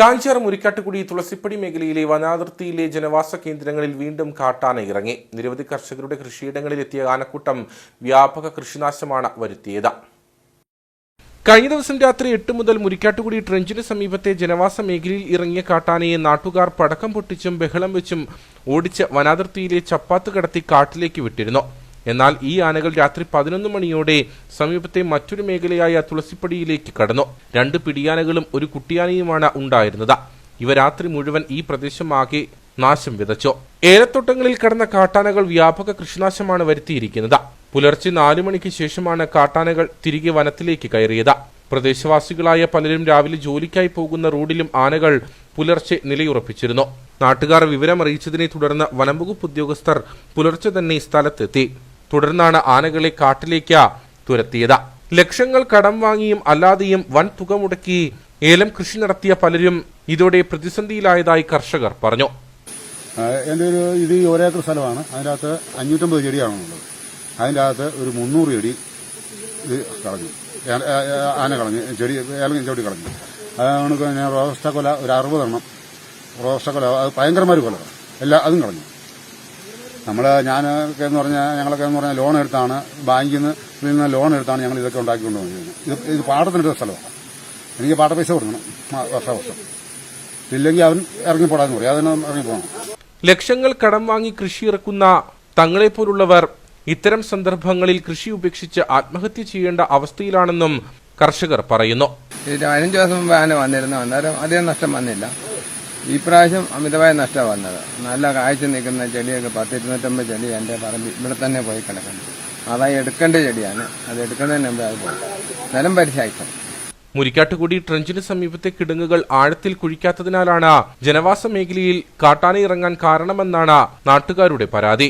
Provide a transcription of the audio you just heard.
കാഞ്ചാർ മുരിക്കാട്ടുകുടി തുളസിപ്പടി മേഖലയിലെ വനാതിർത്തിയിലെ ജനവാസ കേന്ദ്രങ്ങളിൽ വീണ്ടും കാട്ടാന ഇറങ്ങി. നിരവധി കർഷകരുടെ കൃഷിയിടങ്ങളിൽ എത്തിയ ആനക്കൂട്ടം വ്യാപക കൃഷിനാശമാണ് വരുത്തിയത്. കഴിഞ്ഞ ദിവസം രാത്രി എട്ട് മുതൽ മുരിക്കാട്ടുകുടി ട്രെഞ്ചിന് സമീപത്തെ ജനവാസ മേഖലയിൽ ഇറങ്ങിയ കാട്ടാനയെ നാട്ടുകാർ പടക്കം പൊട്ടിച്ചും ബഹളം വെച്ചും ഓടിച്ച് വനാതിർത്തിയിലെ ചപ്പാത്ത് കടത്തി കാട്ടിലേക്ക് വിട്ടിരുന്നു. എന്നാൽ ഈ ആനകൾ രാത്രി പതിനൊന്ന് മണിയോടെ സമീപത്തെ മറ്റൊരു മേഖലയായ തുളസിപ്പടിയിലേക്ക് കടന്നു. രണ്ട് പിടിയാനകളും ഒരു കുട്ടിയാനയുമാണ് ഉണ്ടായിരുന്നത്. ഇവ രാത്രി മുഴുവൻ ഈ പ്രദേശമാകെ നാശം വിതച്ചു. ഏലത്തോട്ടങ്ങളിൽ കടന്ന കാട്ടാനകൾ വ്യാപക കൃഷിനാശമാണ് വരുത്തിയിരിക്കുന്നത്. പുലർച്ചെ നാലു മണിക്ക് ശേഷമാണ് കാട്ടാനകൾ തിരികെ വനത്തിലേക്ക് കയറിയത്. പ്രദേശവാസികളായ പലരും രാവിലെ ജോലിക്കായി പോകുന്ന റോഡിലും ആനകൾ പുലർച്ചെ നിലയുറപ്പിച്ചിരുന്നു. നാട്ടുകാർ വിവരമറിയിച്ചതിനെ തുടർന്ന് വനംവകുപ്പ് ഉദ്യോഗസ്ഥർ പുലർച്ചെ തന്നെ സ്ഥലത്തെത്തി. തുടർന്നാണ് ആനകളെ കാട്ടിലേക്ക് തുരത്തിയത്. ലക്ഷങ്ങൾ കടം വാങ്ങിയും അല്ലാതെയും വൻ തുക മുടക്കി ഏലം കൃഷി നടത്തിയ പലരും ഇതോടെ പ്രതിസന്ധിയിലായതായി കർഷകർ പറഞ്ഞു. എന്റെ ഒരു ഇത് ഒരേക്കർ സ്ഥലമാണ്. അതിനകത്ത് അഞ്ഞൂറ്റമ്പത് ചെടിയാണുള്ളത് അതിന്റെ അകത്ത് ഒരു മുന്നൂറ് ചെടി കളഞ്ഞു. ആന കളഞ്ഞു. ചെടി ഏലം ചെടി കളഞ്ഞു. ഞാൻ റോസ്റ്റ കൊല ഒരു അറുപതെണ്ണം. റോസ്റ്റ കൊല അത് ഭയങ്കരമാര് കൊല എല്ലാ അതും കളഞ്ഞു. നമ്മൾ ഞാനൊക്കെ എന്ന് പറഞ്ഞാൽ ഞങ്ങളൊക്കെ എന്ന് പറഞ്ഞാൽ ലോൺ എടുത്താണ്. ബാങ്കിൽ നിന്ന് ലോൺ എടുത്താണ് ഞങ്ങൾ ഇതൊക്കെ ഉണ്ടാക്കിക്കൊണ്ട് വന്നിരുന്നത് ഇത് ഇത് പാടത്തിനെടുത്ത സ്ഥലമാണ്. എനിക്ക് പാട്ട പൈസ കൊടുക്കണം. വർഷാവർഷം. ഇല്ലെങ്കിൽ അവൻ ഇറങ്ങിപ്പോടാന്ന് പറയും. അതിന് ഇറങ്ങിപ്പോണം. ലക്ഷങ്ങൾ കടം വാങ്ങി കൃഷി ഇറക്കുന്ന തങ്ങളെപ്പോലുള്ളവർ ഇത്തരം സന്ദർഭങ്ങളിൽ കൃഷി ഉപേക്ഷിച്ച് ആത്മഹത്യ ചെയ്യേണ്ട അവസ്ഥയിലാണെന്നും കർഷകർ പറയുന്നു. പതിനഞ്ചു പതിനഞ്ച് ദിവസം മുമ്പ് ആന വന്നിരുന്നു. അന്നേരം അധികം നഷ്ടം വന്നില്ല. ഈ പ്രാവശ്യം അമിതമായ നഷ്ടം വന്നത്. നല്ല കാഴ്ച നിൽക്കുന്ന ചെടിയൊക്കെ പത്ത് ഇരുന്നൂറ്റമ്പത് ചെടി എന്റെ പറമ്പിൽ ഇവിടെ തന്നെ പോയി കിടക്കുന്നു. അതായി എടുക്കേണ്ട ചെടിയാണ്. അത് എടുക്കുന്നതിന് മുമ്പ് അത് പോയി. നിലം പരിശായിക്കും. മുരിക്കാട്ടുകുടി ട്രഞ്ചിന് സമീപത്തെ കിടങ്ങുകൾ ആഴത്തിൽ കുഴിക്കാത്തതിനാലാണ് ജനവാസ മേഖലയിൽ കാട്ടാന ഇറങ്ങാൻ കാരണമെന്നാണ് നാട്ടുകാരുടെ പരാതി.